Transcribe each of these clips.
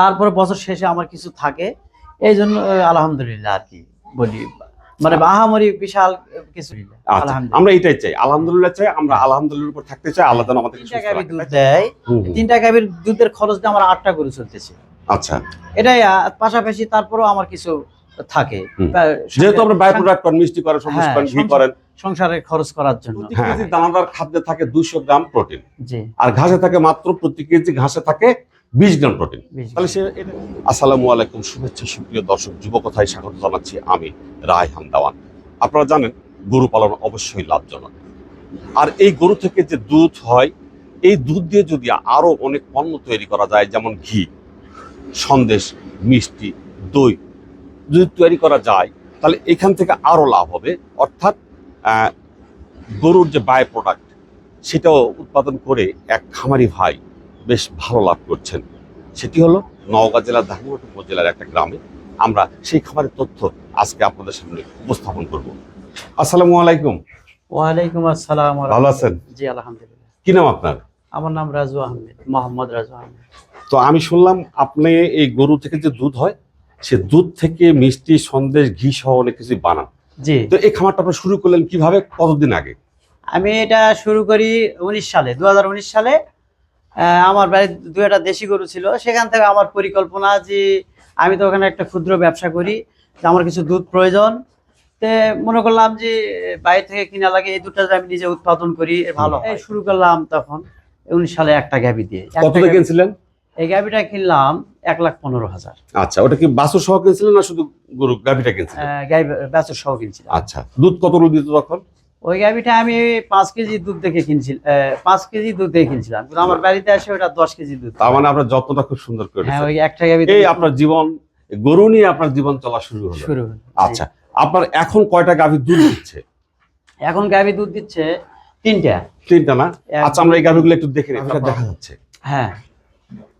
তারপরে বছর শেষে আমার কিছু থাকে। এই জন্য আলহামদুলিল্লাহ আর কি বলি। মানে আহামরি বিশাল কিছু আচ্ছা আলহামদুলিল্লাহ। আমরা এটাই চাই। আলহামদুলিল্লাহ চাই আমরা আলহামদুলিল্লাহ উপর থাকতে চাই আল্লাহ যেন আমাদেরকে তিনটা দুধ দেয়। তিনটা গাভীর দুধের খরচ দিয়ে আমার আটটা গরু চলতেছে। আচ্ছা। এটাই পাশাপাশি তারপরেও আমার কিছু থাকে। যেহেতু আমরা বাই প্রোডাক্ট করেন মিষ্টি করেন সবুজ হ্যাঁ, করেন ঘি করেন। সংসারে খরচ করার জন্য। প্রতি হ্যাঁ, কেজি দানাদার খাদ্যে থাকে দুইশো গ্রাম প্রোটিন। জি। আর ঘাসে থাকে মাত্র প্রতি কেজি ঘাসে থাকে বিশ গ্রাম প্রোটিন তাহলে সে আসসালামু আলাইকুম শুভেচ্ছা সুপ্রিয় দর্শক যুবকথায় স্বাগত জানাচ্ছি আমি রায়হান দাওয়ান। আপনারা জানেন গরু পালন অবশ্যই লাভজনক। আর এই গরু থেকে যে দুধ হয় এই দুধ দিয়ে যদি আরও অনেক পণ্য তৈরি করা যায় যেমন ঘি সন্দেশ মিষ্টি দই যদি তৈরি করা যায় তাহলে এখান থেকে আরও লাভ হবে। অর্থাৎ গরুর যে বাই প্রোডাক্ট সেটাও উৎপাদন করে এক খামারি ভাই বেশ ভালো লাভ করছেন। সেটি হলো নওগাঁ জেলার ধানমন্ডি উপজেলার একটা গ্রামে আমরা সেই খাবারের তথ্য আজকে আপনাদের সামনে উপস্থাপন করব। আসসালামু আলাইকুম। ওয়ালাইকুম আসসালাম ভালো আছেন? জি আলহামদুলিল্লাহ। কি নাম আপনার? আমার নাম রাজু আহমেদ মোহাম্মদ রাজু আহমেদ। তো আমি শুনলাম আপনি এই গরু থেকে যে দুধ হয় সে দুধ থেকে মিষ্টি সন্দেশ ঘি সহ অনেক কিছু বানান। জি। তো এই খামারটা আপনি শুরু করলেন কীভাবে কতদিন আগে? আমি এটা শুরু করি উনিশ সালে দু হাজার উনিশ সালে আমার বাড়ির দু একটা দেশি গরু ছিল। সেখান থেকে আমার পরিকল্পনা যে আমি তো ওখানে একটা ক্ষুদ্র ব্যবসা করি আমার কিছু দুধ প্রয়োজন। তে মনে করলাম যে বাইরে থেকে কিনা লাগে এই দুধটা আমি নিজে উৎপাদন করি ভালো এই শুরু করলাম তখন উনিশ সালে একটা গ্যাবি দিয়ে। কত কিনছিলেন? এই গ্যাবিটা কিনলাম এক লাখ পনেরো হাজার। আচ্ছা ওটা কি বাছুর সহ কিনছিলেন না শুধু গরু গাভিটা কিনছিলেন? গাই বেচর সহ কিনছিলাম। আচ্ছা দুধ কতগুলো দিত তখন? ওই গাভিটা আমি পাঁচ কেজি দুধ দেখে কিনছিলাম পাঁচ কেজি দুধ দেখে কিনছিলাম। কিন্তু আমার বাড়িতে আসে ওটা দশ কেজি দুধ। তার মানে আপনার যত্নটা খুব সুন্দর হ্যাঁ ওই একটা গাভি এই আপনার জীবন গরু নিয়ে আপনার জীবন চলা শুরু হলো। শুরু হলো। আচ্ছা আপনার এখন কয়টা গাভী দুধ দিচ্ছে? এখন গাভি দুধ দিচ্ছে তিনটা। তিনটা না? আচ্ছা আমরা এই গাভীগুলো একটু দেখে নিই এটা দেখা যাচ্ছে। হ্যাঁ।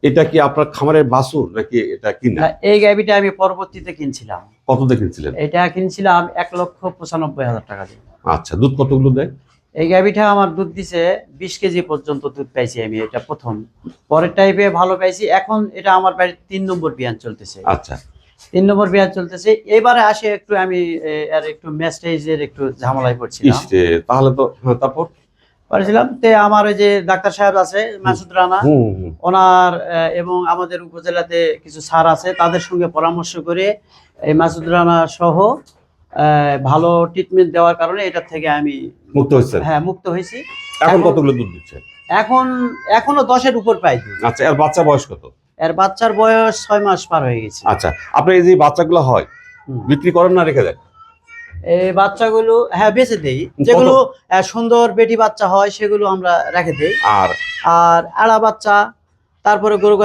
এটা কি আপনার খামারের বাসুর নাকি এটা কিনা? না, এই গাভিটা আমি পরবর্তীতে কিনছিলাম। কত দিয়ে কিনছিলেন? এটা কিনছিলাম এক লক্ষ পঁচানব্বই হাজার টাকা দিয়ে। আচ্ছা দুধ কতগুলো দেয়? এই গাভিটা আমার দুধ দিছে বিশ কেজি পর্যন্ত দুধ পাইছি আমি এটা প্রথম। পরের টাইপে ভালো পাইছি এখন এটা আমার বাড়ির তিন নম্বর বিয়ান চলতেছে। আচ্ছা। তিন নম্বর বিয়ান চলতেছে এবারে আসে একটু আমি আর একটু ম্যাস্টেজের একটু ঝামেলায় রে, তাহলে তো হ্যাঁ, তারপর? তে আমার ওই যে ডাক্তার সাহেব আছে মাসুদ রানা ওনার এবং আমাদের উপজেলাতে কিছু স্যার আছে তাদের সঙ্গে পরামর্শ করে এই মাসুদ রানা সহ ভালো ট্রিটমেন্ট দেওয়ার কারণে এটার থেকে আমি মুক্ত হচ্ছে হ্যাঁ মুক্ত হয়েছি। এখন কতগুলো দুধ দিচ্ছে এখন এখনও দশের উপর পাই। আচ্ছা এর বাচ্চা বয়স কত? এর বাচ্চার বয়স ছয় মাস পার হয়ে গেছে। আচ্ছা আপনি এই যে বাচ্চাগুলো হয় বিক্রি করেন না রেখে দেন? এই বাচ্চাগুলো হ্যাঁ বেঁচে দেই। যেগুলো সুন্দর বেটি বাচ্চা হয় সেগুলো আমরা রেখে দেই। আর? আর আড়া বাচ্চা তারপরে গরু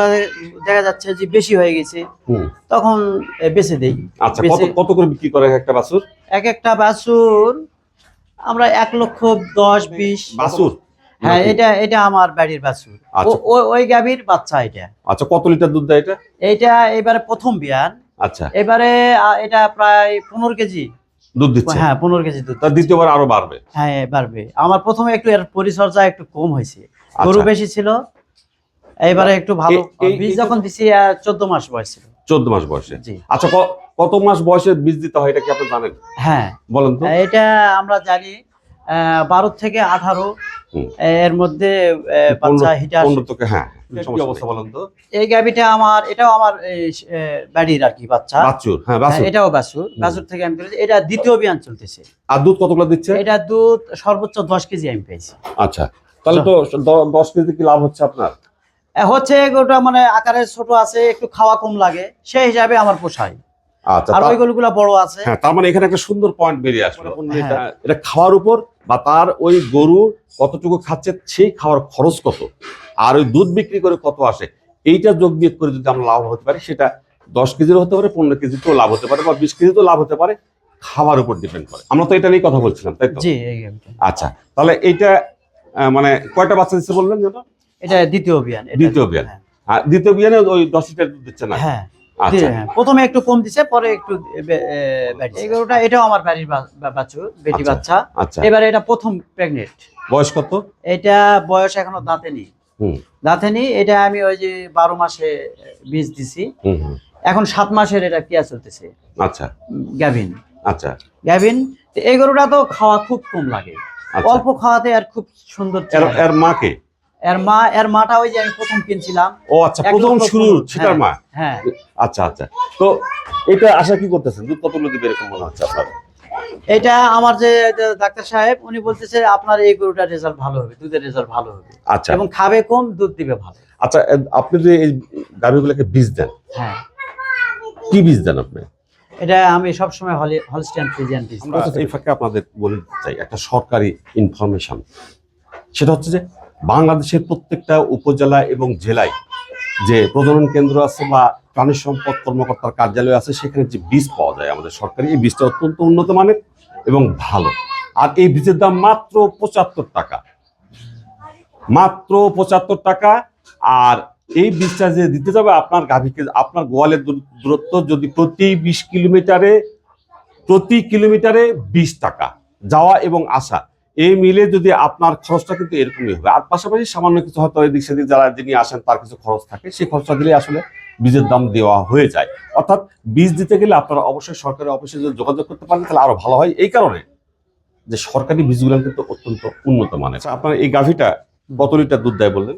দেখা যাচ্ছে যে বেশি হয়ে গেছে। তখন বেচে দেই। আচ্ছা কত করে বিক্রি করে একটা বাছুর? এক একটা বাছুর আমরা এক লক্ষ দশ বিশ। বাছুর? হ্যাঁ এটা এটা আমার বাড়ির বাছুর। আচ্ছা। ও- ও- ওই গাভীর বাচ্চা এটা। আচ্ছা কত লিটার দুধ দেয় এটা? এবারে প্রথম বিয়ান আচ্ছা। এবারে এটা প্রায় পনেরো কেজি। দুধ দিচ্ছে? হ্যাঁ পনেরো কেজি দুধ তার দ্বিতীয়বার আরও বাড়বে? হ্যাঁ বাড়বে। আমার প্রথমে একটু এর পরিচর্যা একটু কম হয়েছে। গরু। বেশি ছিল এবারে একটু ভালো। বীজ যখন দিছি চোদ্দ মাস বয়স ছিল। চোদ্দ মাস বয়সে? আচ্ছা কত মাস বয়সে বীজ দিতে হয় এটা কি আপনি জানেন? হ্যাঁ। বলেন তো। এটা আমরা জানি আহ, বারো থেকে আঠারো। হুম। এর মধ্যে বাচ্চা হিটার পনেরো থেকে হ্যাঁ কি অবস্থা বলেন তো? এই গাভিটা আমার এটাও আমার বাড়ির আর কি বাচ্চা। বাছুর হ্যাঁ হ্যাঁ, বাছুর এটাও বাছুর। বাছুর থেকে আমি তুলেছি এটা দ্বিতীয় অভিযান চলতেছে। আর দুধ কতগুলো দিচ্ছে? এটা দুধ সর্বোচ্চ দশ কেজি আমি পেয়েছি। আচ্ছা তাহলে তো দ- দশ কেজি কি লাভ হচ্ছে আপনার? হচ্ছে ওটা মানে আকারে ছোট আছে একটু খাওয়া কম লাগে সেই হিসাবে আমার পোষায়। আচ্ছা আর ওই গরুগুলা বড় আছে। হ্যাঁ তার মানে এখানে একটা সুন্দর পয়েন্ট বেরিয়ে আসলো। এটা এটা খাওয়ার উপর বা তার ওই গরু কতটুকু খাচ্ছে সেই খাওয়ার খরচ কত? আর ওই দুধ বিক্রি করে কত আসে? এইটা যোগ বিয়োগ করে যদি আমরা লাভ হতে পারি সেটা দশ হতে পারে পনেরো কেজিতেও লাভ হতে পারে বা বিশ কেজিতেও লাভ হতে পারে খাওয়ার উপর ডিপেন্ড করে। আমরা তো এটা নিয়ে কথা বলছিলাম তাই তো। আচ্ছা তাহলে এইটা মানে কয়টা বাচ্চা দিচ্ছে বললেন যেন? এটা দ্বিতীয় অভিযান দ্বিতীয় অভিযান। হ্যাঁ। আর দ্বিতীয় বিয়ানে ওই দশ লিটার দুধ দিচ্ছে না? হ্যাঁ আচ্ছা। হ্যাঁ, প্রথমে একটু কম দিছে পরে একটু এ, বে- এ, বাড়িয়েছে। এই গরুটা এটাও আমার বাড়ির বা- বা- বেটি আচ্ছা। বাচ্চা। আচ্ছা। এবারে এটা প্রথম প্রেগনেন্ট বয়স কত? এটা বয়স এখনও দাঁতে নেই। হুম। দাঁতেনি এটা আমি ওই যে বারো মাসে বীজ দিছি। এখন সাত মাসের এটা পেঁয়া চলতেছে। আচ্ছা। গ্যাভিন আচ্ছা। গ্যাভিন এই গরুটা তো খাওয়া খুব কম লাগে। আচ্ছা। অল্প খাওয়াতে আর খুব সুন্দর। এর মাকে? এর মা এর মাটা ওই যে আমি প্রথম কিনছিলাম। ও আচ্ছা প্রথম শুরু সেটার মা? হ্যাঁ। আচ্ছা আচ্ছা। তো এটা আশা কি করতেছেন? দুধ কতগুলো দিবে এরকম মনে হচ্ছে আপনার? এটা আমার যে ডাক্তার সাহেব উনি বলতেছে আপনার এই গরুটার রেজাল্ট ভালো হবে দুধের রেজাল্ট ভালো হবে। আচ্ছা। এবং খাবে কম দুধ দিবে ভালো। আচ্ছা আপনি যে এই গাভীগুলোকে বীজ দেন হ্যাঁ। কি বীজ দেন আপনি? এটা আমি সবসময় হলি হলস্টিয়ান ফ্রিজিয়ান আমরা এই ফাঁকে আপনাদের বলে চাই একটা সরকারি ইনফরমেশন সেটা হচ্ছে যে বাংলাদেশের প্রত্যেকটা উপজেলা এবং জেলায় যে প্রজনন কেন্দ্র আছে বা প্রাণী সম্পদ কর্মকর্তার কার্যালয় আছে, সেখানে যে বীজ পাওয়া যায় আমাদের সরকারি, এই বীজটা অত্যন্ত উন্নত মানের এবং ভালো। আর এই বীজের দাম মাত্র পঁচাত্তর টাকা। মাত্র পঁচাত্তর টাকা। আর এই বীজটা যে দিতে যাবে আপনার গাভীকে, আপনার গোয়ালের দূরত্ব যদি প্রতি বিশ কিলোমিটারে, প্রতি কিলোমিটারে বিশ টাকা। যাওয়া এবং আসা। এই মিলে যদি আপনার খরচটা কিন্তু এরকমই হবে। আর পাশাপাশি সামান্য কিছু হয়তো এদিক সেদিক যারা যিনি আসেন তার কিছু খরচ থাকে। সেই খরচটা দিলে আসলে বীজের দাম দেওয়া হয়ে যায়। অর্থাৎ বীজ দিতে গেলে আপনারা অবশ্যই সরকারি অফিসে যদি যোগাযোগ করতে পারেন তাহলে আরও ভালো হয়। এই কারণে যে সরকারি বীজগুলো কিন্তু অত্যন্ত উন্নত মানের। আচ্ছা, আপনার এই গাভীটা কত লিটার দুধ দেয় বললেন?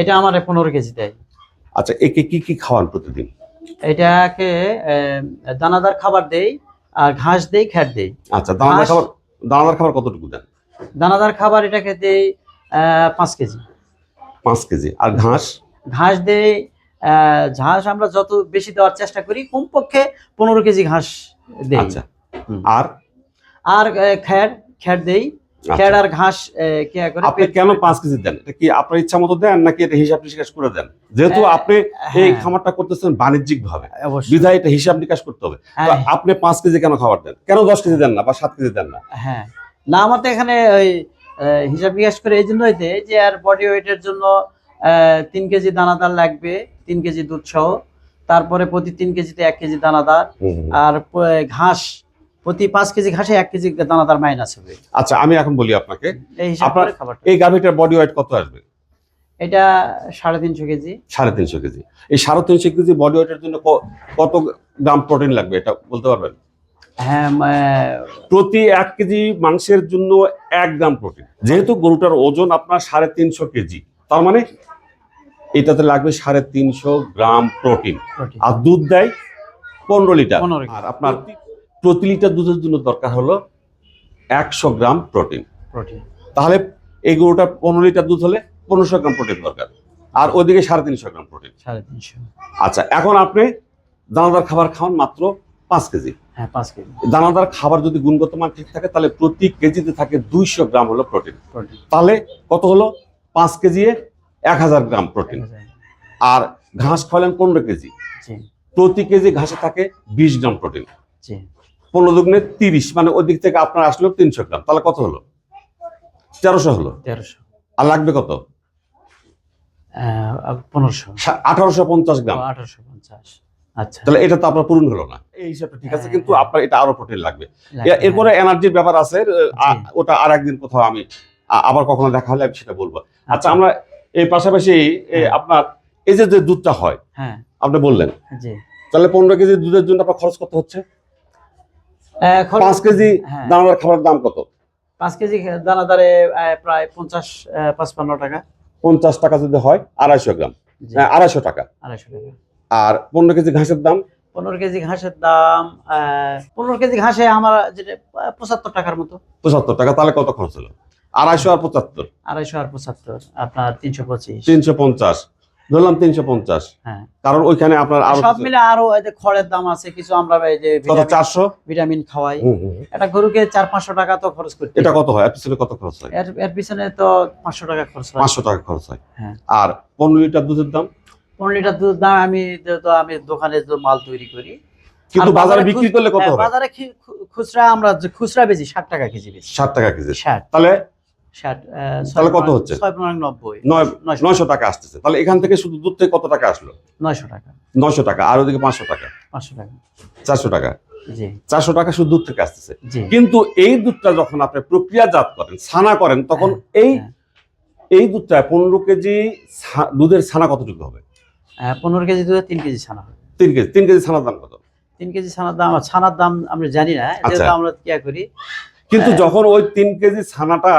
এটা আমার পনেরো কেজি দেয়। আচ্ছা একে কি কি খাওয়ান প্রতিদিন? এটাকে দানাদার খাবার দেই আর ঘাস দেই খ্যাট দেই। আচ্ছা দানাদার খাবার দানাদার খাবার কতটুকু দেন? দানাদার খাবার এটাকে দেই আহ, পাঁচ কেজি। পাঁচ কেজি। আর ঘাস? ঘাস আহ, ঘাস আমরা যত বেশি দেওয়ার চেষ্টা করি কমপক্ষে পনেরো কেজি ঘাস দেই। আচ্ছা। আর? আর আহ, খ্যাট খ্যাট দেই। খ্যাট আর ঘাস করে আপনি কেন পাঁচ কেজি দেন? এটা কি আপনার ইচ্ছা মতো দেন নাকি এটা হিসাব নিকাশ করে দেন? যেহেতু আপনি এই হ্যাঁ, খামারটা করতেছেন বাণিজ্যিক ভাবে বিধায় এটা হিসাব নিকাশ করতে হবে। হ্যাঁ, আপনি পাঁচ কেজি কেন খাবার দেন? কেন দশ কেজি দেন না বা সাত কেজি দেন না? হ্যাঁ। না আমার তো এখানে ওই হিসাব নিকাশ করে এই জন্যই দেয় যে আর বডি ওয়েটের জন্য তিন কেজি দানাদার লাগবে তিন কেজি দুধ সহ। তারপরে প্রতি তিন কেজিতে এক কেজি দানাদার আর ঘাস প্রতি পাঁচ কেজি ঘাসে এক কেজি দানাদার মাইনাস হবে। আচ্ছা আমি এখন বলি আপনাকে। আপনার- এই গাভীটার বডি ওয়েট কত আসবে? এটা সাড়ে তিনশো কেজি। সাড়ে তিনশো কেজি। এই সাড়ে তিনশো কেজি বডি ওয়েটের জন্য কত গ্রাম প্রোটিন লাগবে এটা বলতে পারবেন? হ্যাঁ প্রতি এক কেজি মাংসের জন্য এক গ্রাম প্রোটিন। যেহেতু গরুটার ওজন আপনার সাড়ে তিনশো কেজি তার মানে এটাতে লাগবে সাড়ে তিনশো গ্রাম প্রোটিন। আর দুধ দেয় পনেরো লিটার। আর আপনার প্রতি লিটার দুধের জন্য দরকার হলো একশো গ্রাম প্রোটিন। তাহলে এই গরুটা পনেরো লিটার দুধ হলে পনেরোশো গ্রাম প্রোটিন দরকার। আর ওদিকে সাড়ে তিনশো গ্রাম প্রোটিন। সাড়ে তিনশো। আচ্ছা এখন আপনি দানাদার খাবার খাওয়ান মাত্র পাঁচ কেজি। হ্যাঁ পাঁচ কেজি। দানাদার খাবার যদি গুণগত মান ঠিক থাকে তাহলে প্রতি কেজিতে থাকে দুইশো গ্রাম হলো প্রোটিন তাহলে কত হলো? পাঁচ কেজি এক হাজার গ্রাম প্রোটিন আর ঘাস খাওয়ালেন পনেরো কেজি। প্রতি কেজি ঘাসে থাকে বিশ গ্রাম প্রোটিন পনেরো দুগুণে তিরিশ মানে ওদিক থেকে আপনার আসলো তিনশো গ্রাম। তাহলে কত হলো? তেরোশো হলো। তেরোশো। আর লাগবে কত? পনেরোশো। আঠারোশো পঞ্চাশ গ্রাম। আঠারোশো পঞ্চাশ। আচ্ছা। তাহলে এটা তো আপনার পূরণ হলো না। এই হিসাবটা ঠিক আছে হ্যাঁ, কিন্তু হ্যাঁ। আপনার এটা আরও প্রোটিন লাগবে। এরপরে এনার্জির ব্যাপার আছে ওটা আর একদিন কোথাও আমি আবার কখনো দেখা হলে আমি সেটা বলব। হ্যাঁ। আচ্ছা আমরা এই পাশাপাশি হ্যাঁ। আপনার এই যে যে দুধটা হয় হ্যাঁ। আপনি বললেন। তাহলে পনেরো কেজি দুধের জন্য আপনার খরচ কত হচ্ছে? পাঁচ কেজি হ্যাঁ, দানাদার খাবারের দাম কত? পাঁচ কেজি দানাদারে প্রায় পঞ্চাশ পাঁচপান্ন টাকা। পঞ্চাশ টাকা যদি হয় আড়াইশো গ্রাম। হ্যাঁ, আড়াইশো টাকা। আড়াইশো টাকা। আর পনেরো কেজি ঘাসের দাম? পনেরো কেজি ঘাসের দাম পনেরো কেজি ঘাসে আমার যেটা পঁচাত্তর টাকার মতো। পঁচাত্তর টাকা তাহলে কত খরচ হলো? আড়াইশো আর পঁচাত্তর। আড়াইশো আর পঁচাত্তর আপনার তিনশো পঁচিশ। তিনশো পঞ্চাশ। ধরলাম তিনশো পঞ্চাশ। হ্যাঁ। কারণ ওইখানে আপনার আরও সব মিলে আরও এই যে খড়ের দাম আছে কিছু আমরা এই যে চারশো? ভিটামিন খাওয়াই। এটা গরুকে চার পাঁচশো টাকা তো খরচ করতে এটা কত হয়? পিছনে কত খরচ হয়? এর এর পিছনে তো পাঁচশো টাকা খরচ হয়। পাঁচশো টাকা খরচ হয়। হ্যাঁ। আর পনেরো লিটার দুধের দাম? পনেরো লিটার দুধ দাম আমি যেহেতু আমি দোকানে মাল তৈরি করি। কিন্তু বাজারে বিক্রি করলে কত হ্যাঁ, হবে? বাজারে খুচরা আমরা যে খুচরা টাকা কেজি টাকা কেজি। তাহলে? কত হচ্ছে? টাকা আসতেছে। তাহলে এখান থেকে শুধু দুধ থেকে কত টাকা আসলো? নয়শো টাকা। নয়শো টাকা আর ওদিকে পাঁচশো টাকা। পাঁচশো টাকা। চারশো টাকা। জি। চারশো টাকা শুধু দুধ থেকে আসতেছে। জি। কিন্তু এই দুধটা যখন আপনি প্রক্রিয়াজাত করেন ছানা করেন তখন হ্যাঁ, এই হ্যাঁ। এই দুধটা পনেরো কেজি ছা- দুধের ছানা কতটুকু হবে? পনেরো কেজি দুধে তিন কেজি ছানা তিন কেজি তিন কেজি ছানার দাম কত? তিন কেজি ছানার দাম ছানার দাম আমরা জানি না আচ্ছা। যেহেতু আমরা কি করি। কিন্তু যখন ওই তিন কেজি ছানাটা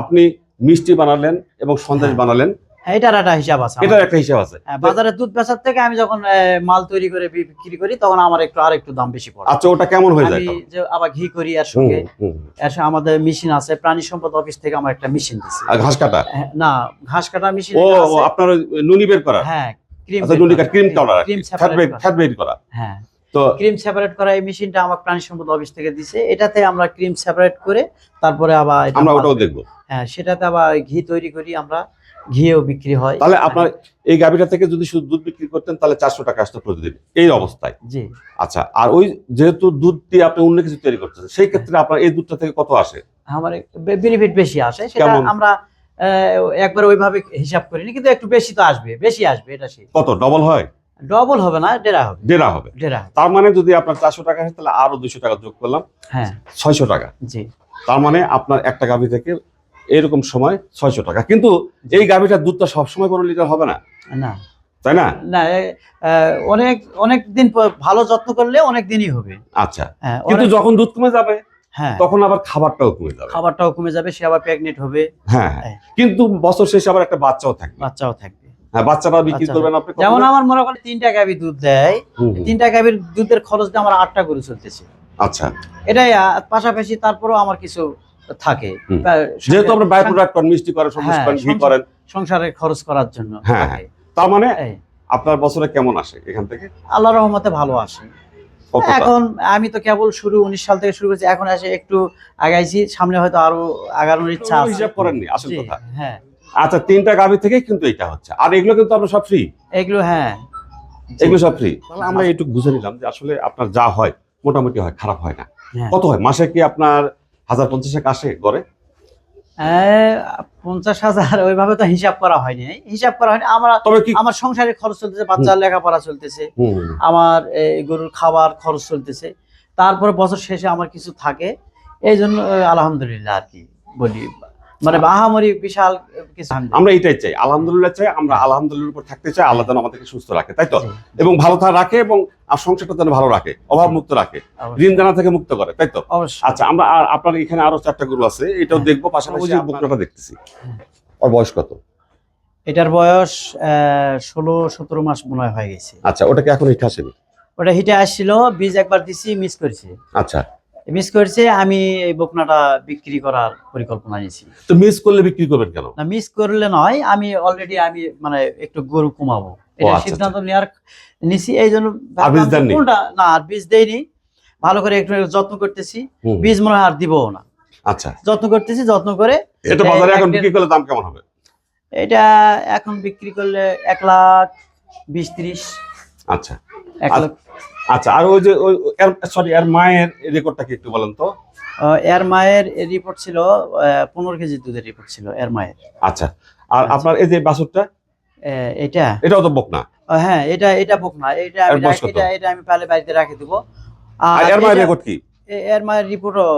আপনি মিষ্টি বানালেন এবং সন্দেশ হ্যাঁ। বানালেন হ্যাঁ, এটার একটা হিসাব আছে এটার একটা হিসাব আছে। হ্যাঁ, বাজারে দুধ বেচার থেকে আমি যখন মাল তৈরি করে বিক্রি করি তখন আমার একটু আর একটু দাম বেশি পড়ে। আচ্ছা ওটা কেমন হয়ে যায় আমি যে আবার ঘি করি এর সঙ্গে। এর সঙ্গে আমাদের মেশিন আছে প্রাণী সম্পদ অফিস থেকে আমার একটা মেশিন ঘাস কাটা? না ঘাস কাটা মেশিন ও আপনার নুনি বের করা? হ্যাঁ ক্রিম আচ্ছা ক্রিম ফ্যাট করা। হ্যাঁ। তো ক্রিম সেপারেট করা এই মেশিনটা আমার প্রাণী সম্পদ অফিস থেকে দিছে। এটাতে আমরা ক্রিম সেপারেট করে তারপরে আবার আমরা ওটাও দেখব। হ্যাঁ সেটাতে আবার ঘি তৈরি করি আমরা। ঘিও বিক্রি হয়। তাহলে আপনার এই গাভিটা থেকে যদি শুধু দুধ বিক্রি করতেন তাহলে চারশো টাকা আসতো প্রতিদিন। এই অবস্থায়। জি। আচ্ছা আর ওই যেহেতু দুধ দিয়ে আপনি অন্য কিছু তৈরি করতেছেন সেই ক্ষেত্রে আপনার এই দুধটা থেকে কত আসে? আমার বেনিফিট বেশি আসে। সেটা আমরা একবার ওইভাবে হিসাব করিনি কিন্তু একটু বেশি তো আসবে বেশি আসবে এটা সেই। কত ডবল হয়? ডবল হবে না ডেরা হবে। দেড়া হবে। ডেরা তার মানে যদি আপনার চারশো টাকা আসে তাহলে আরও দুশো টাকা যোগ করলাম। হ্যাঁ। ছয়শো টাকা। জি। তার মানে আপনার একটা গাভি থেকে এরকম সময় ছয়শো টাকা। কিন্তু এই গাভিটার দুধটা সবসময় কোনো লিটার হবে না। না। তাই না? না অনেক অনেক দিন ভালো যত্ন করলে অনেক দিনই হবে। আচ্ছা। হ্যাঁ কিন্তু যখন দুধ কমে যাবে তখন আবার খাবারটাও কমে যাবে। খাবারটাও কমে যাবে সে আবার প্রেগনেন্ট হবে। হ্যাঁ হ্যাঁ। হ্যাঁ। কিন্তু বছর শেষে আবার একটা বাচ্চাও থাকবে। বাচ্চাও থাকবে। হ্যাঁ বাচ্চাটা বিক্রি করবেন আপনি যেমন আমার মনে করেন তিনটা গাভি দুধ দেয়। হুম, হুম। তিনটা গাভির দুধের খরচ আমার আটটা গরু চলতেছে। আচ্ছা। এটাই পাশাপাশি তারপরেও আমার কিছু থাকে। যেহেতু আমরা বাই প্রোডাক্ট করেন মিষ্টি করেন সন্দেশ হ্যাঁ, করেন ঘি করেন। সংসারে খরচ করার জন্য হ্যাঁ, তার মানে আপনার বছরে কেমন আসে এখান থেকে? আল্লাহ রহমতে ভালো আসে? এখন আমি তো কেবল শুরু উনিশ সাল থেকে শুরু করেছি এখন এসে একটু আগাইছি সামনে হয়তো আরও আগানোর ইচ্ছা আছে। হিসাব করেননি আসল কথা। হ্যাঁ। আচ্ছা তিনটা গাভি থেকে কিন্তু এটা হচ্ছে। আর এগুলো কিন্তু আপনার সব ফ্রি এগুলো হ্যাঁ। এগুলো সব ফ্রি তাহলে আমরা এইটুকু বুঝে নিলাম যে আসলে আপনার যা হয় মোটামুটি হয় খারাপ হয় না। হ্যাঁ। কত হয়? মাসে কি আপনার হাজার পঞ্চাশেক আসে গড়ে? পঞ্চাশ হাজার ওইভাবে তো হিসাব করা হয়নি। হিসাব করা হয়নি আমার আমার সংসারের খরচ চলতেছে বাচ্চার লেখাপড়া চলতেছে। আমার এই, গরুর খাবার খরচ চলতেছে। তারপরে বছর শেষে আমার কিছু থাকে। এই জন্য আলহামদুলিল্লাহ আর কি বলি। মানে বাহামরি বিশাল কিছু আমরা এটাই চাই আলহামদুলিল্লাহ চাই আমরা আলহামদুলিল্লাহ উপর থাকতে চাই আল্লাহ যেন আমাদেরকে সুস্থ রাখে তাই তো? এবং ভালো থাকা রাখে এবং আর সংসারটা যেন ভালো রাখে অভাব মুক্ত রাখে ঋণ দানা থেকে মুক্ত করে তাই তো? আচ্ছা আমরা আর আপনার এখানে আরও চারটা গরু আছে এটাও হ্যাঁ। দেখব পাশাপাশি ওই যে বকনাটা দেখতেছি। হ্যাঁ। ওর বয়স কত? এটার বয়স ষোলো সতেরো মাস মনে হয় হয়ে গেছে। আচ্ছা ওটাকে এখন হিট আসেনি? ওটা হিটে আসছিল বীজ একবার দিছি মিস করেছে। আচ্ছা। মিস করেছে আমি এই বকনাটা বিক্রি করার পরিকল্পনা নিয়েছি। তো মিস করলে বিক্রি করবেন কেন? না মিস করলে নয় আমি অলরেডি আমি মানে একটু গরু কমাবো। এটা আচ্ছা, সিদ্ধান্ত নেওয়ার নিছি এই জন্য না আর বীজ দেইনি। ভালো করে একটু যত্ন করতেছি বীজ মনে আর দিবও না। আচ্ছা। যত্ন করতেছি যত্ন করে এটা বাজারে এখন বিক্রি করলে দাম কেমন হবে? এটা এখন বিক্রি করলে এক লাখ বিশ ত্রিশ। আচ্ছা। এক আচ্ছা। লাখ আচ্ছা আর ওই যে ওই সরি এর মায়ের রেকর্ডটা কি একটু বলেন তো? এর মায়ের রিপোর্ট ছিল পনেরো কেজি দুধের রিপোর্ট ছিল এর মায়ের। আচ্ছা আর আচ্ছা। আপনার এই যে বাছুরটা? এটা? এটাও তো বকনা? হ্যাঁ এটা এটা বকনা এটা? এটা এটা আমি পালে বাড়িতে রাখে দেবো। আর এর মায়ের রেকর্ড কি? এর মায়ের রিপোর্টও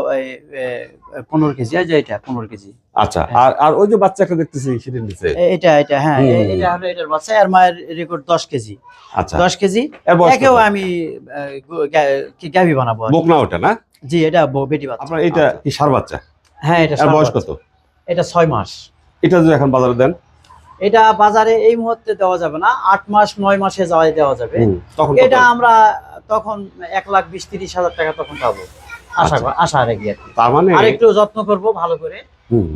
পনেরো কেজি। এই যে এটা পনেরো কেজি। আচ্ছা হ্যাঁ। আর আর ওই যে বাচ্চাকে দেখতেছি সেটির নিচে এটা এটা হ্যাঁ এটা হলো এটার বাচ্চা। এর মায়ের রেকর্ড দশ কেজি। আচ্ছা। দশ কেজি। একেও আমি আহ, গো- গা- কি গাভি বানাবো বকনা ওটা না? জি এটা বেটি বাচ্চা। আপনার এটা কি সার বাচ্চা? হ্যাঁ এটা বয়স কত? এটা ছয় মাস। এটা যদি এখন বাজারে দেন? এটা বাজারে এই মুহূর্তে দেওয়া যাবে না। আট মাস নয় মাসে যাওয়াই দেওয়া যাবে। তখন এটা আমরা তখন এক লাখ বিশ তিরিশ হাজার টাকা তখন পাবো। আশা আচ্ছা। আশা রাখি আর তার মানে আর একটু যত্ন করব ভালো করে। হুম।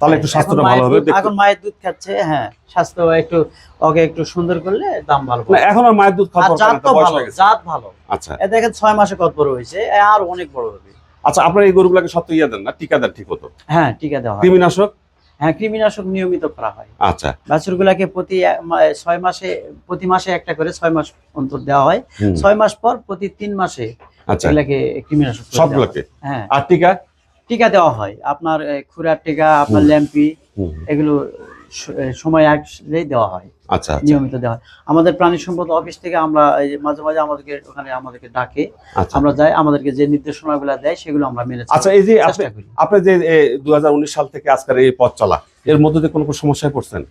তাহলে একটু স্বাস্থ্যটা মায়ের ভালো হবে দুধ- এখন মায়ের দুধ খাচ্ছে হ্যাঁ। স্বাস্থ্য একটু ওকে একটু সুন্দর করলে দাম ভালো না এখন আর মায়ের দুধ খাওয়া জাত তো তো ভালো জাত ভালো। আচ্ছা। এ দেখেন মাসে কত বড় হয়েছে আর অনেক বড় হবে। আচ্ছা আপনার এই গরুগুলোকে সব তো ইয়ে দেন না টিকা দেন ঠিক মতো? হ্যাঁ টিকা দেওয়া হয়। কৃমিনাশক? হ্যাঁ কৃমিনাশক নিয়মিত করা হয়। আচ্ছা। বাছুরগুলাকে প্রতি ছয় মাসে প্রতি মাসে একটা করে ছয় মাস অন্তর দেওয়া হয়। ছয় মাস পর প্রতি তিন মাসে আচ্ছা। এগুলাকে কৃমিনাশক হয়। সবগুলোকে? হ্যাঁ। আর টিকা? টিকা দেওয়া হয়। আপনার খুরার টিকা আপনার ল্যাম্পি এগুলো সময় আসলেই দেওয়া হয়। আচ্ছা আচ্ছা। নিয়মিত দেওয়া হয়। আমাদের প্রাণী সম্পদ অফিস থেকে আমরা এই মাঝে মাঝে আমাদেরকে ওখানে আমাদেরকে ডাকে। আচ্ছা। আমরা যাই আমাদেরকে যে নির্দেশনাগুলো দেয় সেগুলো আমরা মেনে আচ্ছা এই যে আপনি যে দু হাজার উনিশ সাল থেকে আজকের এই পথ চলা এর মধ্যে কোনো সমস্যায় পড়ছেন?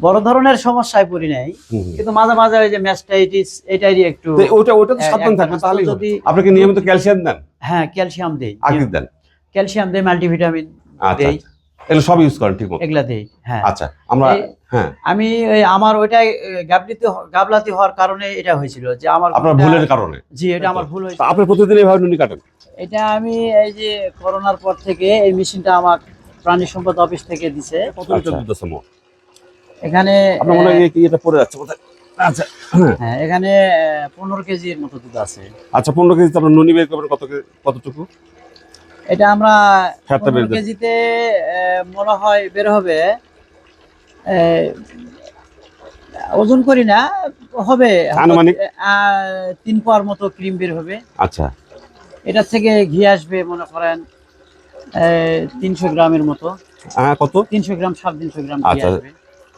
বড় ধরনের সমস্যায় পড়ি নাই। কিন্তু মাঝে মাঝে ওই যে ম্যাস্টাইটিস এটারই একটু ওটা ওটা তো সাবধান থাকবে তাহলেই যদি- আপনি কি নিয়মিত ক্যালসিয়াম দেন? হ্যাঁ ক্যালসিয়াম দেই। কি দেন। ক্যালসিয়াম দেই মাল্টিভিটামিন আচ্ছা দেই। আচ্ছা। এগুলো সব ইউজ করেন ঠিক মতো। এগুলা দেই হ্যাঁ। আচ্ছা আমরা হ্যাঁ। আমি ওই আমার ওইটাই গাবলিতে গাবলাতি হওয়ার কারণে এটা হয়েছিল যে আমার আপনার ভুলের কারণে। জি এটা আমার ভুল তো হয়েছিল আপনি প্রতিদিন এইভাবে নুনি কাটেন? এটা আমি এই যে করোনার পর থেকে এই মেশিনটা আমার প্রাণী সম্পদ অফিস থেকে দিছে। কত লিটার দুধ আছে এখানে আপনার মনে হয় এটা পড়ে যাচ্ছে? বোধহয়। আচ্ছা হ্যাঁ। এখানে পনেরো কেজির মতো দুধ আছে। আচ্ছা পনেরো কেজি আপনার নুনি বের করবেন কত কতটুকু? এটা আমরা পনেরো কেজিতে মনে হয় বের হবে ওজন করি না হবে। আনুমানিক? তিন পোয়ার মতো ক্রিম বের হবে। আচ্ছা। এটা থেকে ঘি আসবে মনে করেন তিনশো গ্রামের মতো। হ্যাঁ কত? তিনশো গ্রাম সাড়ে তিনশো গ্রাম ঘি আচ্ছা। আসবে।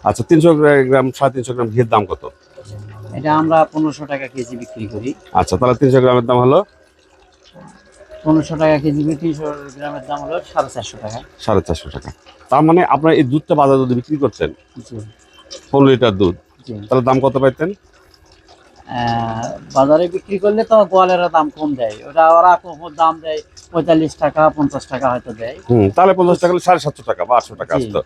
আচ্ছা তিনশো গ্রাম সাড়ে তিনশো গ্রাম ঘির দাম কত? এটা আমরা পনেরোশো টাকা কেজি বিক্রি করি। আচ্ছা তাহলে তিনশো গ্রামের দাম হলো? পনেরোশো টাকা কেজি তিনশো গ্রামের দাম হলো সাড়ে চারশো টাকা। সাড়ে চারশো টাকা। তার মানে আপনার এই দুধটা বাজারে যদি বিক্রি করছেন পনেরো লিটার দুধ তাহলে দাম কত পাইতেন? বাজারে বিক্রি করলে তো গোয়ালেরা দাম কম দেয়। ওটা ওরা দাম দেয় পঁয়তাল্লিশ টাকা পঞ্চাশ টাকা হয়তো দেয়। হুম তাহলে পঞ্চাশ টাকা সাড়ে সাতশো টাকা বা আটশো টাকা আসতো।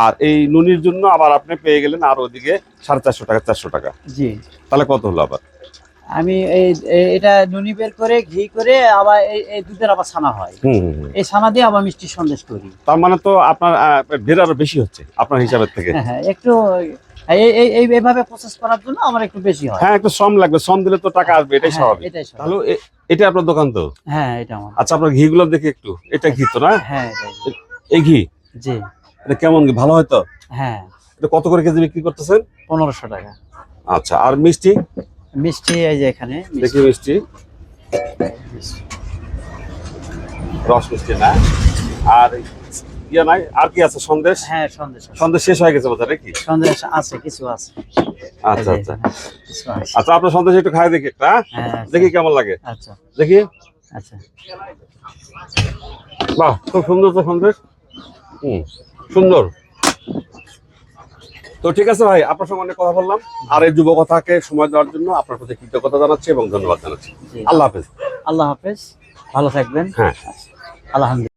আর এই নুনির জন্য আবার আপনি পেয়ে গেলেন আর ওদিকে সাড়ে চারশো টাকা চারশো টাকা। জি। তাহলে কত হলো আবার? আমি এই এটা নুনি বের করে ঘি করে আবার এই দুধের আবার ছানা হয়। এই ছানা দিয়ে আবার মিষ্টি সন্দেশ করি। তার মানে তো আপনার বের আরও বেশি হচ্ছে আপনার হিসাবের থেকে। হ্যাঁ হ্যাঁ একটু এই এই- এই এইভাবে প্রসেস করার জন্য আমার একটু বেশি হয়। হ্যাঁ একটু শ্রম লাগবে শ্রম দিলে তো টাকা আসবে এটাই হ্যাঁ, স্বাভাবিক। এটাই তাহলে এটা আপনার দোকান তো? হ্যাঁ এটা আমার। আচ্ছা আপনার ঘি গুলো দেখি একটু এটা ঘি তো না? হ্যাঁ এই ঘি? জি। এটা কেমন ভালো হয় তো হ্যাঁ। এটা কত করে কেজি বিক্রি করতেছেন? পনেরোশো টাকা। আচ্ছা আর মিষ্টি? মিষ্টি এই যে এখানে দেখি মিষ্টি। রস মিষ্টি না? আর ইয়ে নাই? আর কি আছে সন্দেশ? হ্যাঁ সন্দেশ আছে। সন্দেশ শেষ হয়ে গেছে বোধহয় নাকি? সন্দেশ আছে কিছু আছে। আচ্ছা আচ্ছা। আচ্ছা আপনার সন্দেশ একটু খাই দেখি একটা হ্যাঁ? হ্যাঁ আচ্ছা, দেখি কেমন লাগে। আচ্ছা। দেখি। আচ্ছা। বাহ খুব সুন্দর তো সন্দেশ। হুম। সুন্দর। তো ঠিক আছে ভাই আপনার সঙ্গে অনেক কথা বললাম। আর এই যুবকথাকে সময় দেওয়ার জন্য আপনার প্রতি কৃতজ্ঞতা জানাচ্ছি এবং ধন্যবাদ জানাচ্ছি। আল্লাহ হাফেজ। আল্লাহ হাফেজ। ভালো থাকবেন। হ্যাঁ। আলহামদুলিল্লাহ।